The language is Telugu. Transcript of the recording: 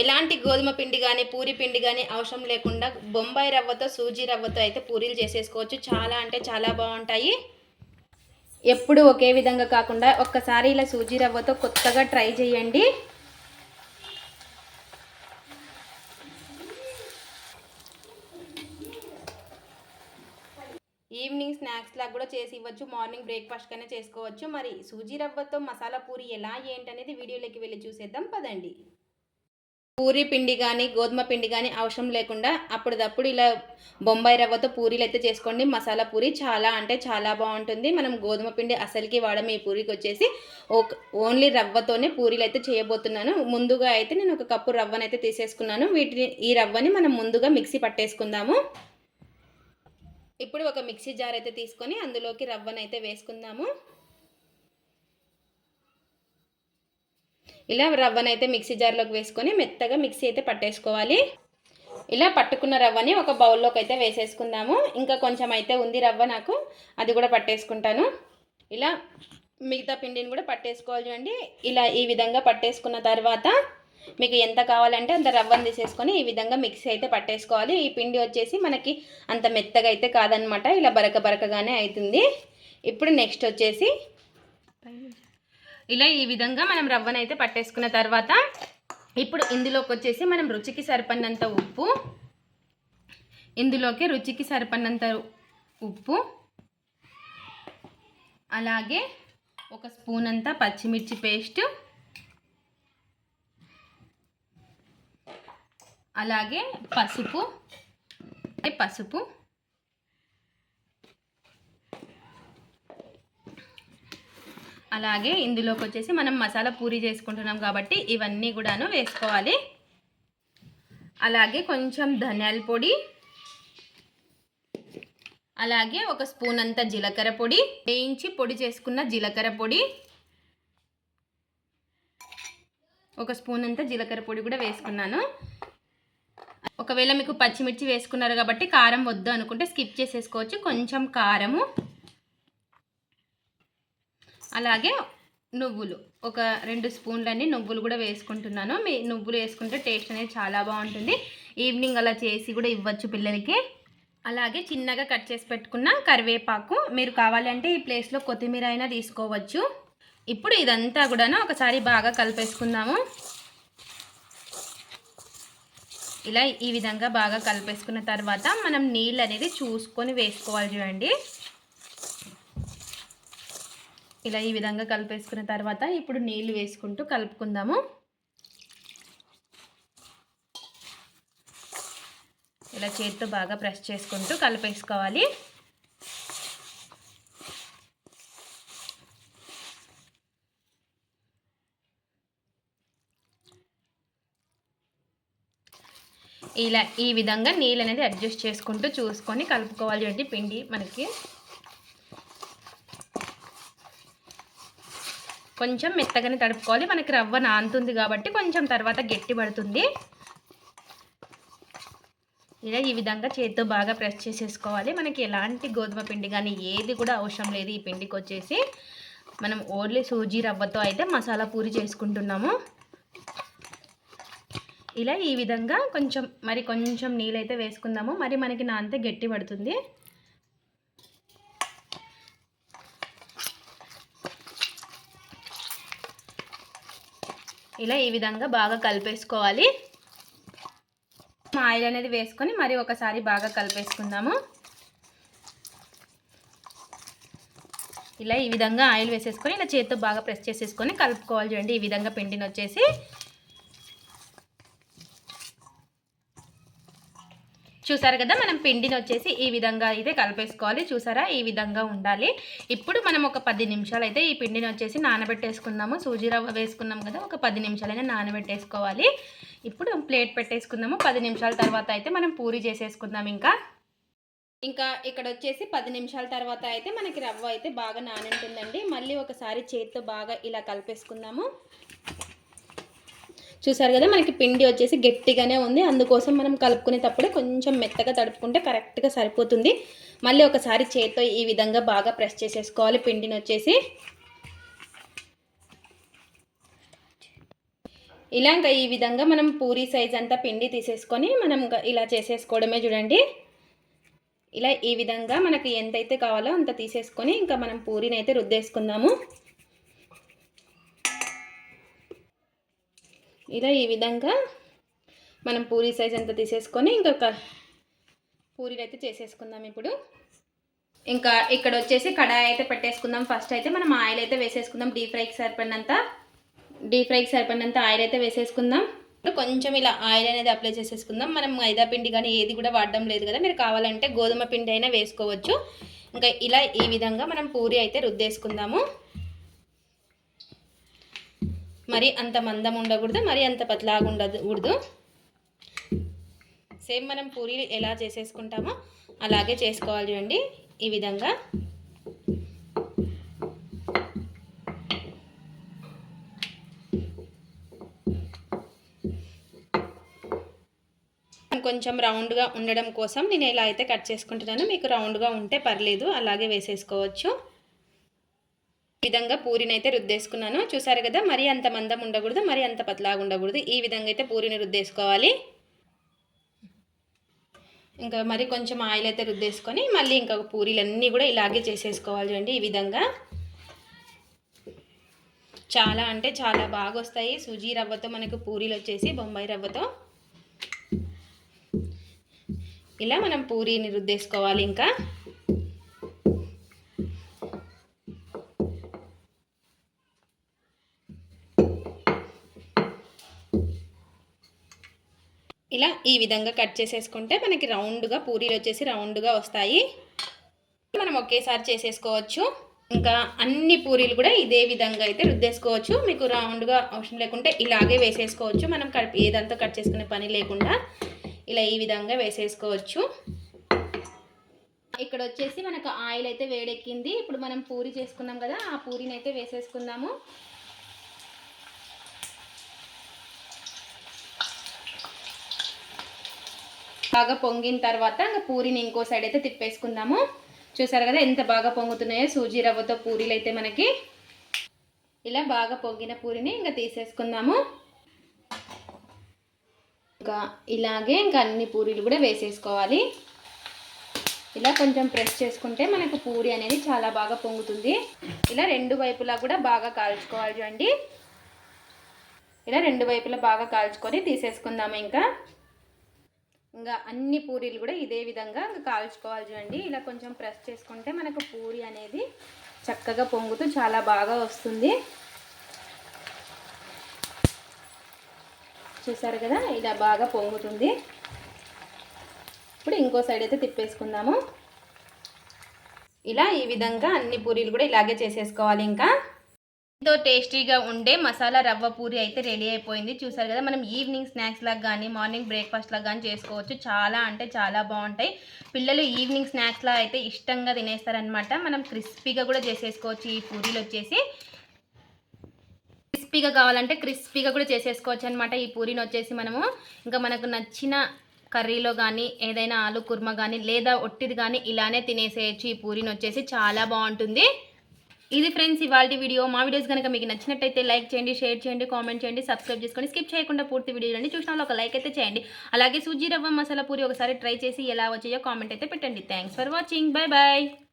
ఎలాంటి గోధుమ పిండి కానీ పూరి పిండి కానీ అవసరం లేకుండా బొంబాయి రవ్వతో సూజీ రవ్వతో అయితే పూరీలు చేసేసుకోవచ్చు. చాలా అంటే చాలా బాగుంటాయి. ఎప్పుడు ఒకే విధంగా కాకుండా ఒక్కసారి ఇలా సూజీ రవ్వతో కొత్తగా ట్రై చేయండి. ఈవినింగ్ స్నాక్స్ లాగా కూడా చేసి ఇవ్వచ్చు. మార్నింగ్ బ్రేక్ఫాస్ట్ కన్నా చేసుకోవచ్చు. మరి సూజీ రవ్వతో మసాలా పూరి ఎలా ఏంటనేది వీడియోలోకి వెళ్ళి చూసేద్దాం. పదండి. పూరి పిండి కానీ గోధుమ పిండి కానీ అవసరం లేకుండా అప్పటిదప్పుడు ఇలా బొంబాయి రవ్వతో పూరీలు అయితే చేసుకోండి. మసాలా పూరి చాలా అంటే చాలా బాగుంటుంది. మనం గోధుమ పిండి అసలుకి వాడము. ఈ పూరికి వచ్చేసి ఓ ఓన్లీ రవ్వతోనే పూరీలు అయితే చేయబోతున్నాను. ముందుగా అయితే నేను ఒక కప్పు రవ్వనైతే అయితే తీసేసుకున్నాను. వీటిని ఈ రవ్వని మనం ముందుగా మిక్సీ పట్టేసుకుందాము. ఇప్పుడు ఒక మిక్సీ జార్ అయితే తీసుకొని అందులోకి రవ్వనైతే వేసుకుందాము. ఇలా రవ్వనైతే మిక్సీ జార్లోకి వేసుకొని మెత్తగా మిక్సీ అయితే పట్టేసుకోవాలి. ఇలా పట్టుకున్న రవ్వని ఒక బౌల్లోకి అయితే వేసేసుకుందాము. ఇంకా కొంచెం అయితే ఉంది రవ్వ నాకు అది కూడా పట్టేసుకుంటాను. ఇలా మిగతా పిండిని కూడా పట్టేసుకోవాలి చూడండి. ఇలా ఈ విధంగా పట్టేసుకున్న తర్వాత మీకు ఎంత కావాలంటే అంత రవ్వను తీసేసుకొని ఈ విధంగా మిక్సీ అయితే పట్టేసుకోవాలి. ఈ పిండి వచ్చేసి మనకి అంత మెత్తగా అయితే కాదనమాట. ఇలా బరక బరకగానే అవుతుంది. ఇప్పుడు నెక్స్ట్ వచ్చేసి ఇలా ఈ విధంగా మనం రవ్వను అయితే పట్టేసుకున్న తర్వాత ఇప్పుడు ఇందులోకి వచ్చేసి మనం రుచికి సరిపడినంత ఉప్పు ఇందులోకి రుచికి సరిపడినంత ఉప్పు అలాగే ఒక స్పూన్ అంతా పచ్చిమిర్చి పేస్ట్ అలాగే పసుపు పసుపు అలాగే ఇందులోకి వచ్చేసి మనం మసాలా పూరి చేసుకుంటున్నాం కాబట్టి ఇవన్నీ కూడాను వేసుకోవాలి. అలాగే కొంచెం ధనియాల పొడి అలాగే ఒక స్పూన్ అంత జీలకర్ర పొడి వేయించి పొడి చేసుకున్న జీలకర్ర పొడి ఒక స్పూన్ అంత జీలకర్ర పొడి కూడా వేసుకున్నాను. ఒకవేళ మీకు పచ్చిమిర్చి వేసుకున్నారు కాబట్టి కారం వద్దు అనుకుంటే స్కిప్ చేసేసుకోవచ్చు. కొంచెం కారము అలాగే నువ్వులు. ఒక రెండు స్పూన్లన్నీ నువ్వులు కూడా వేసుకుంటున్నాను. మీ నువ్వులు వేసుకుంటే టేస్ట్ అనేది చాలా బాగుంటుంది. ఈవినింగ్ అలా చేసి కూడా ఇవ్వచ్చు పిల్లలకి. అలాగే చిన్నగా కట్ చేసి పెట్టుకున్న కరివేపాకు మీరు కావాలంటే ఈ ప్లేస్లో కొత్తిమీర అయినా తీసుకోవచ్చు. ఇప్పుడు ఇదంతా కూడా ఒకసారి బాగా కలిపేసుకుందాము. ఇలా ఈ విధంగా బాగా కలిపేసుకున్న తర్వాత మనం నీళ్ళు అనేది చూసుకొని వేసుకోవాలి చూడండి. ఇలా ఈ విధంగా కలిపేసుకున్న తర్వాత ఇప్పుడు నీళ్ళు వేసుకుంటూ కలుపుకుందాము. ఇలా చేతితో బాగా ప్రెస్ చేసుకుంటూ కలిపేసుకోవాలి. ఇలా ఈ విధంగా నీళ్ళు అనేది అడ్జస్ట్ చేసుకుంటూ చూసుకొని కలుపుకోవాలి. అంటే పిండి మనకి కొంచెం మెత్తగానే తడుపుకోవాలి. మనకి రవ్వ నాంతుంది కాబట్టి కొంచెం తర్వాత గట్టి పడుతుంది. ఇలా ఈ విధంగా చేతితో బాగా ప్రెస్ చేసేసుకోవాలి. మనకి ఎలాంటి గోధుమ పిండి కానీ ఏది కూడా అవసరం లేదు ఈ పిండికి వచ్చేసి. మనం ఓన్లీ సూజీ రవ్వతో అయితే మసాలా పూరి చేసుకుంటున్నాము. ఇలా ఈ విధంగా కొంచెం మరి కొంచెం నీళ్ళైతే వేసుకుందాము. మరి మనకి నానితే గట్టి పడుతుంది. ఇలా ఈ విధంగా బాగా కలిపేసుకోవాలి. ఆయిల్ అనేది వేసుకొని మరి ఒకసారి బాగా కలిపేసుకుందాము. ఇలా ఈ విధంగా ఆయిల్ వేసేసుకొని ఇలా చేతితో బాగా ప్రెస్ చేసేసుకొని కలుపుకోవాలి చూడండి. ఈ విధంగా పిండిని వచ్చేసి చూసారు కదా మనం పిండిని వచ్చేసి ఈ విధంగా అయితే కలిపేసుకోవాలి. చూసారా? ఈ విధంగా ఉండాలి. ఇప్పుడు మనం ఒక పది నిమిషాలు అయితే ఈ పిండిని వచ్చేసి నానబెట్టేసుకుందాము. సూజీ రవ్వ వేసుకున్నాం కదా ఒక పది నిమిషాలైనా నానబెట్టేసుకోవాలి. ఇప్పుడు ప్లేట్ పెట్టేసుకుందాము. పది నిమిషాల తర్వాత అయితే మనం పూరి చేసేసుకుందాం ఇంకా. ఇంకా ఇక్కడ వచ్చేసి పది నిమిషాల తర్వాత అయితే మనకి రవ్వ అయితే బాగా నానుంటుందండి. మళ్ళీ ఒకసారి చేతితో బాగా ఇలా కలిపేసుకుందాము. చూసారు కదా మనకి పిండి వచ్చేసి గట్టిగానే ఉంది. అందుకోసం మనం కలుపుకునేటప్పుడే కొంచెం మెత్తగా తడుపుకుంటే కరెక్ట్గా సరిపోతుంది. మళ్ళీ ఒకసారి చేతితో ఈ విధంగా బాగా ప్రెస్ చేసేసుకోవాలి. పిండిని వచ్చేసి ఇలా ఇంకా ఈ విధంగా మనం పూరి సైజ్ అంతా పిండి తీసేసుకొని మనం ఇంకా ఇలా చేసేసుకోవడమే చూడండి. ఇలా ఈ విధంగా మనకి ఎంతైతే కావాలో అంత తీసేసుకొని ఇంకా మనం పూరిని అయితే రుద్దేసుకుందాము. ఇలా ఈ విధంగా మనం పూరి సైజ్ అంతా తీసేసుకొని ఇంకొక పూరీలు అయితే చేసేసుకుందాం ఇప్పుడు. ఇంకా ఇక్కడ వచ్చేసి కడాయి అయితే పెట్టేసుకుందాం. ఫస్ట్ అయితే మనం ఆయిల్ అయితే వేసేసుకుందాం. డీప్ ఫ్రైకి సరిపడినంత. డీప్ ఫ్రైకి సరిపడినంత ఆయిల్ అయితే వేసేసుకుందాం. కొంచెం ఇలా ఆయిల్ అనేది అప్లై చేసేసుకుందాం. మనం మైదా పిండి కానీ ఏది కూడా వాడడం లేదు కదా. మీరు కావాలంటే గోధుమ పిండి అయినా వేసుకోవచ్చు. ఇంకా ఇలా ఈ విధంగా మనం పూరి అయితే రుద్దేసుకుందాము. మరి అంత మందం ఉండకూడదు మరి అంత పతలాగా ఉండకూడదు. సేమ్ మనం పూరీలు ఎలా చేసేసుకుంటామో అలాగే చేసుకోవాలి చూడండి ఈ విధంగా. కొంచెం రౌండ్గా ఉండడం కోసం నేను ఇలా అయితే కట్ చేసుకుంటున్నాను. మీకు రౌండ్గా ఉంటే పర్లేదు అలాగే వేసేసుకోవచ్చు. విధంగా పూరిని అయితే రుద్దేసుకున్నాను. చూసారు కదా మరీ అంత మందం ఉండకూడదు మరీ అంత పతలాగా ఉండకూడదు. ఈ విధంగా అయితే పూరిని రుద్దేసుకోవాలి. ఇంకా మరి కొంచెం ఆయిల్ అయితే రుద్దేసుకొని మళ్ళీ ఇంకా పూరీలన్నీ కూడా ఇలాగే చేసేసుకోవాలి చూడండి ఈ విధంగా. చాలా అంటే చాలా బాగా వస్తాయి. సుజీ రవ్వతో మనకు పూరీలు వచ్చేసి బొంబాయి రవ్వతో. ఇలా మనం పూరీని రుద్దేసుకోవాలి ఇంకా. ఇలా ఈ విధంగా కట్ చేసేసుకుంటే మనకి రౌండ్గా పూరీలు వచ్చేసి రౌండ్గా వస్తాయి. మనం ఒకేసారి చేసేసుకోవచ్చు. ఇంకా అన్ని పూరీలు కూడా ఇదే విధంగా అయితే రుద్దేసుకోవచ్చు. మీకు రౌండ్గా అవసరం లేకుంటే ఇలాగే వేసేసుకోవచ్చు. మనం కట్ ఏదంతా కట్ చేసుకునే పని లేకుండా ఇలా ఈ విధంగా వేసేసుకోవచ్చు. ఇక్కడ వచ్చేసి మనకు ఆయిల్ అయితే వేడెక్కింది. ఇప్పుడు మనం పూరి చేసుకున్నాం కదా ఆ పూరిని అయితే వేసేసుకుందాము. బాగా పొంగిన తర్వాత ఇంకా పూరిని ఇంకో సైడ్ అయితే తిప్పేసుకుందాము. చూసారు కదా ఎంత బాగా పొంగుతున్నాయో సూజీ రవ్వతో పూరీలు అయితే మనకి. ఇలా బాగా పొంగిన పూరిని ఇంకా తీసేసుకుందాము. ఇంకా ఇలాగే ఇంకా అన్ని పూరీలు కూడా వేసేసుకోవాలి. ఇలా కొంచెం ప్రెస్ చేసుకుంటే మనకు పూరి అనేది చాలా బాగా పొంగుతుంది. ఇలా రెండు వైపులా కూడా బాగా కాల్చుకోవాలి చూడండి. ఇలా రెండు వైపులా బాగా కాల్చుకొని తీసేసుకుందాము ఇంకా. ఇంకా అన్ని పూరీలు కూడా ఇదే విధంగా కాల్చుకోవాలి చూడండి. ఇలా కొంచెం ప్రెస్ చేసుకుంటే మనకు పూరి అనేది చక్కగా పొంగుతూ చాలా బాగా వస్తుంది. చూసారు కదా? ఇలా బాగా పొంగుతుంది. ఇప్పుడు ఇంకో సైడ్ అయితే తిప్పేసుకుందాము. ఇలా ఈ విధంగా అన్ని పూరీలు కూడా ఇలాగే చేసేసుకోవాలి ఇంకా. ఎంతో టేస్టీగా ఉండే మసాలా రవ్వ పూరి అయితే రెడీ అయిపోయింది. చూసారు కదా మనం ఈవినింగ్ స్నాక్స్ లాగా కానీ మార్నింగ్ బ్రేక్ఫాస్ట్ లాగా కానీ చేసుకోవచ్చు. చాలా అంటే చాలా బాగుంటాయి. పిల్లలు ఈవినింగ్ స్నాక్స్ లా అయితే ఇష్టంగా తినేస్తారనమాట మనం క్రిస్పీగా కూడా చేసేసుకోవచ్చు ఈ పూరీలు వచ్చేసి. క్రిస్పీగా కావాలంటే క్రిస్పీగా కూడా చేసేసుకోవచ్చు అనమాట ఈ పూరీని వచ్చేసి మనము. ఇంకా మనకు నచ్చిన కర్రీలో కానీ ఏదైనా ఆలు కుర్మా కానీ లేదా ఒట్టిది కానీ ఇలానే తినేసేయచ్చు ఈ పూరీని వచ్చేసి. చాలా బాగుంటుంది. ఇది ఫ్రెండ్స్ ఇవాళ వీడియో. మా వీడియోస్ కనుక మీకు నచ్చినట్టయితే లైక్ చేయండి షేర్ చేయండి కామెంట్ చేయండి సబ్స్క్రైబ్ చేసుకొని స్కిప్ చేయకుండా పూర్తి వీడియో చూడండి చూసిన ఒక లైక్ అయితే చేయండి. అలాగే సూజీ రవ్వ మసాలా పూరి ఒకసారి ట్రై చేసి ఎలా వచ్చాయో కామెంట్ అయితే పెట్టండి. Thanks for watching bye bye